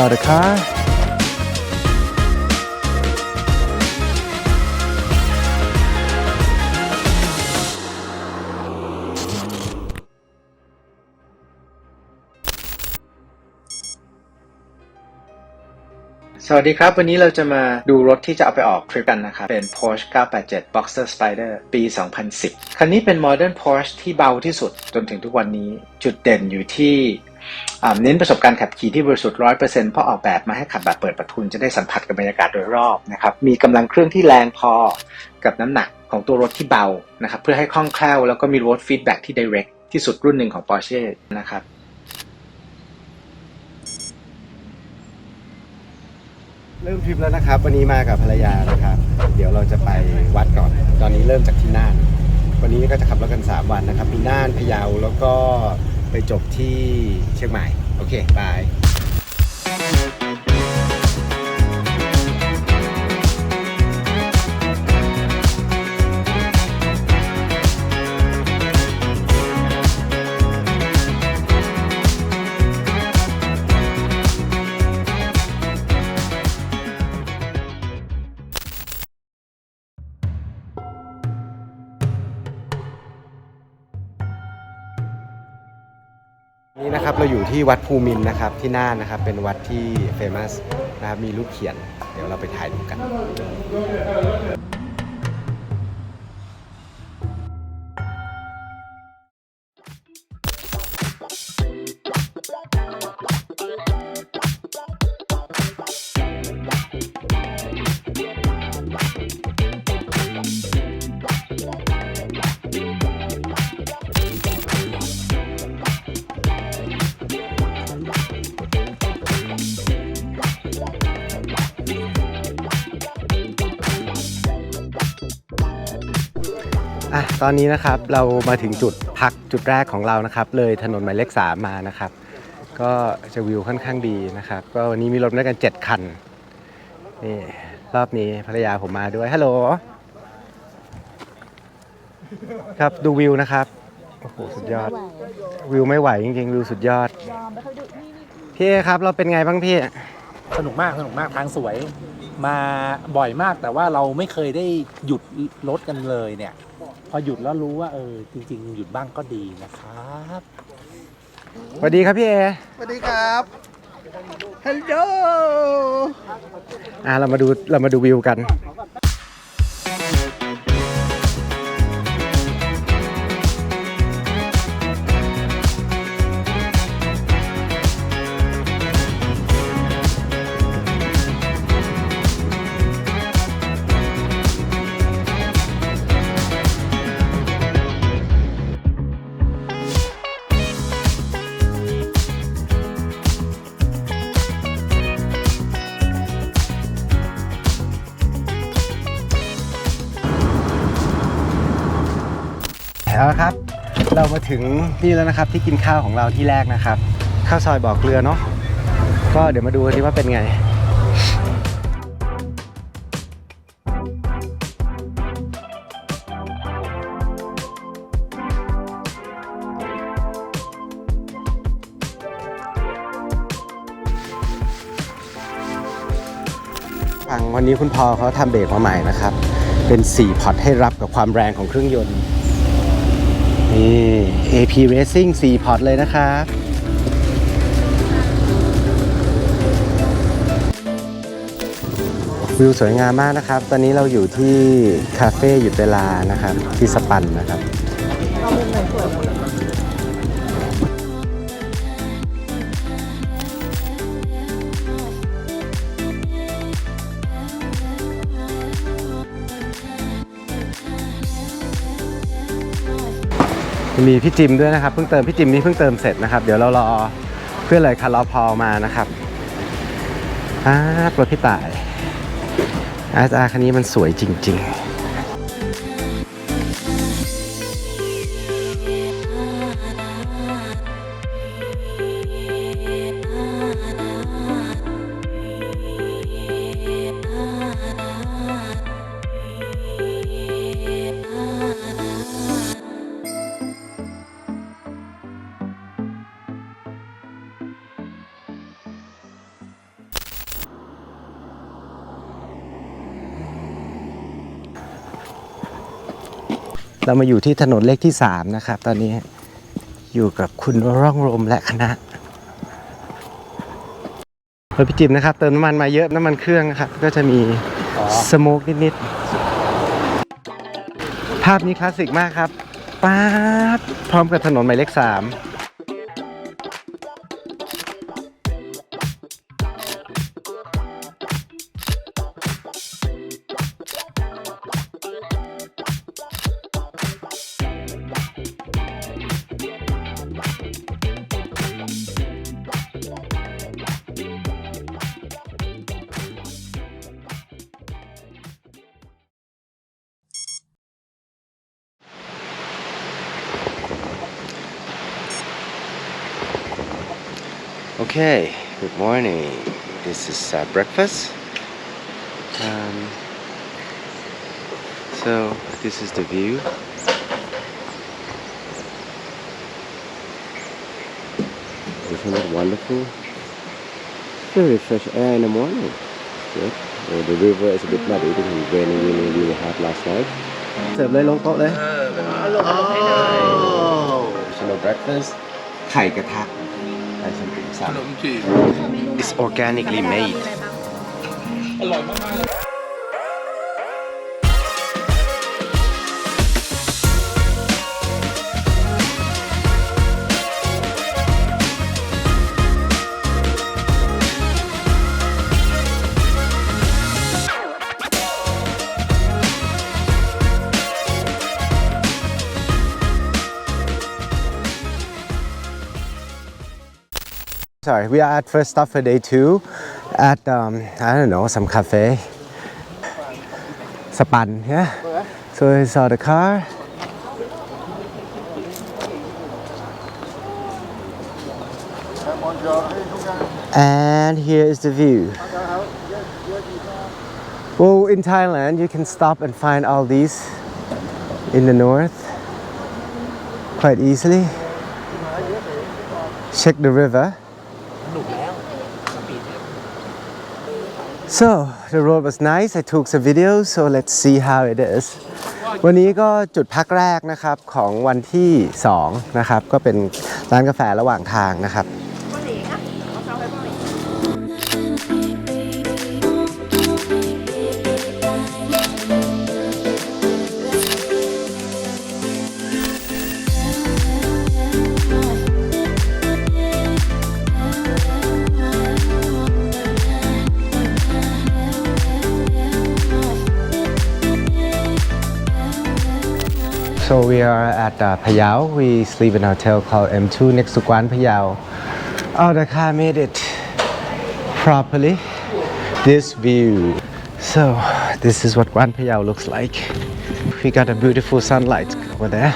I saw the car. สวัสดีครับ วันนี้เราจะมาดูรถที่จะเอาไปออกทริปกันนะครับ เป็น Porsche 987 Boxer Spider ปี 2010 คันนี้เป็น Modern Porsche ที่เบาที่สุดจนถึงทุกวันนี้ จุดเด่นอยู่ที่ เน้นประสบการณ์ขับขี่ที่บริสุทธิ์100%เปอร์เซ็นต์เพราะออกแบบมาให้ขับแบบเปิดประทุนจะได้สัมผัสกับบรรยากาศโดยรอบนะครับ มีกำลังเครื่องที่แรงพอกับน้ำหนักของตัวรถที่เบานะครับ เพื่อให้คล่องแคล่วแล้วก็มี road feedback ที่ direct ที่สุดรุ่นหนึ่งของ Porsche นะครับเริ่มทริปแล้วนะครับ วันนี้มากับภรรยานะครับ เดี๋ยวเราจะไปวัดก่อน ตอนนี้เริ่มจากที่น่าน วันนี้ก็จะขับรถกัน 3 วันนะครับ มีน่านพะเยาแล้วก็ ไปจบที่เชียงใหม่ โอเค บาย นี่นะครับเราอยู่ที่วัดภูมินนะครับที่น่านนะครับเป็นวัดที่เฟมัสนะครับมีรูปเขียน เดี๋ยวเราไปถ่ายดูกัน ตอนนี้นะครับเรามาถึงจุดพักจุดแรกของเรานะครับ เลยถนนหมายเลขสามมานะครับ ก็จะวิวค่อนข้างดีนะครับ ก็วันนี้มีรถด้วยกัน 7 คันนี่รอบนี้ภรรยาผมมาด้วยฮัลโหลครับดูวิวนะครับโอ้โหสุดยอด วิวไม่ไหวจริงๆ วิวสุดยอดพี่เอครับเราเป็นไงบ้างพี่สนุกมากสนุกมากทางสวย มาบ่อยมากแต่ว่าเราไม่เคยได้หยุดรถกันเลยเนี่ย พอหยุดแล้วรู้ว่าเออจริง ๆ หยุดบ้างก็ดีนะครับสวัสดีครับพี่เอสวัสดีครับฮัลโหลอะเรามาดูเรามาดูวิวกัน เอาละครับ เรามาถึงนี่แล้วนะครับที่กินข้าวของเราที่แรกนะครับ ข้าวซอยบ่อเกลือเนาะก็เดี๋ยวมาดูกันดีว่าเป็นไงฟังวันนี้คุณพอเขาทำเบรกมาใหม่นะครับ เป็น 4 พอร์ตให้รับกับความแรงของเครื่องยนต์ นี่ AP Racing 4พอร์ตเลยนะครับวิวสวยงามมากนะครับ ตอนนี้เราอยู่ที่คาเฟ่หยุดเวลานะครับ ที่สปันนะครับ มีพี่จิมด้วยนะครับเพิ่งเติมพี่จิมนี่เพิ่งเติมเสร็จนะครับเดี๋ยวเรารอเพื่อนเลยคาร์ลอพอลมานะครับอ่ารถพี่ต่ายอาร์อาคันนี้มันสวยจริง ๆ เรามาอยู่ที่ถนนเลขที่ 3 นะครับ ตอนนี้อยู่กับคุณร่องรมและคณะรพี่จิมนะครับ เติมน้ำมันมาเยอะน้ำมันเครื่องนะครับ ก็จะมีสโมกนิดๆ ภาพนี้คลาสสิกมากครับป๊าบพร้อมกับถนนหมายเลข 3 Okay, good morning. This is uh, breakfast. Um, so, this is the view. Isn't it wonderful? Very fresh air in the morning. Well, the river is a bit muddy because it was raining really, really hard last night. So, lay long pot there. Oh! Traditional breakfast. Kai katha. It's organically made. 'Sorry, we are at first stop for day two at um, I don't know some cafe. Span, yeah. So we saw the car. And here is the view. Well, in Thailand, you can stop and find all these in the north quite easily. Check the river. So the road was nice. I took some videos. So let's see how it is. วันนี้ก็จุดพักแรกนะครับของวันที่ 2 นะครับ ก็เป็นร้านกาแฟระหว่างทางนะครับ So we are at uh, Payao. We sleep in a hotel called M2 next to Guan Payao. Oh, the car made it properly. This view. So this is what Guan Payao looks like. We got a beautiful sunlight over there.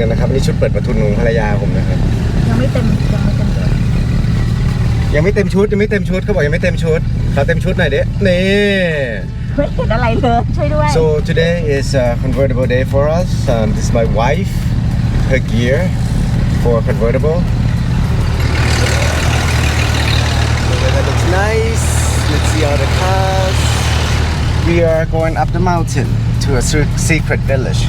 กันนะครับนี่ชุดเปิดประทุนของภรรยาผมนะครับ ยังไม่เต็มยังไม่เต็มเลยยังไม่เต็มชุดยังไม่เต็มชุดเขาบอกยังไม่เต็มชุดขอเต็มชุดหน่อยเด้นี่ ไม่เห็นอะไรเลยช่วยด้วย So today is a convertible day for us. Um, this is my wife, her gear for convertible. The weather looks nice. Let's see all the cars. We are going up the mountain to a se- secret village.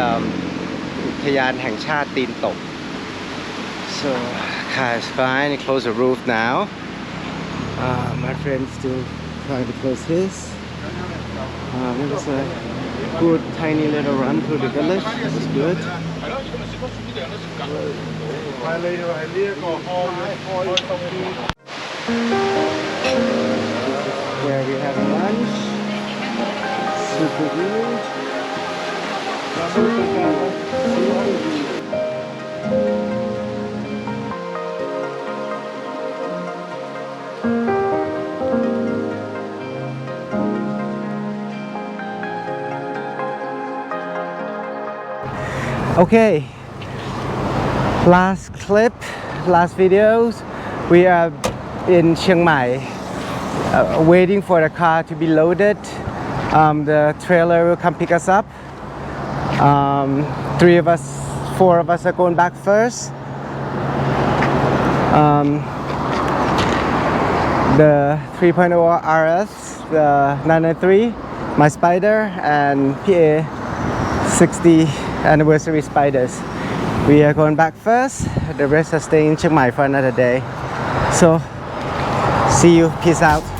um, Uttayan Hang Tin Tok. So, car is fine. It closed the roof now. Uh, my friend still trying to close his. Uh, it was a good tiny little run through the village. It was good. Where we have lunch. Super good. Okay, last clip, last videos. We are in Chiang Mai, uh, waiting for the car to be loaded. Um, the trailer will come pick us up. Um, three of us, four of us are going back first. Um, the 3.0 RS, the 993, my Spider, and PA 60 anniversary Spiders. We are going back first. The rest are staying in Chiang Mai for another day. So, see you. Peace out.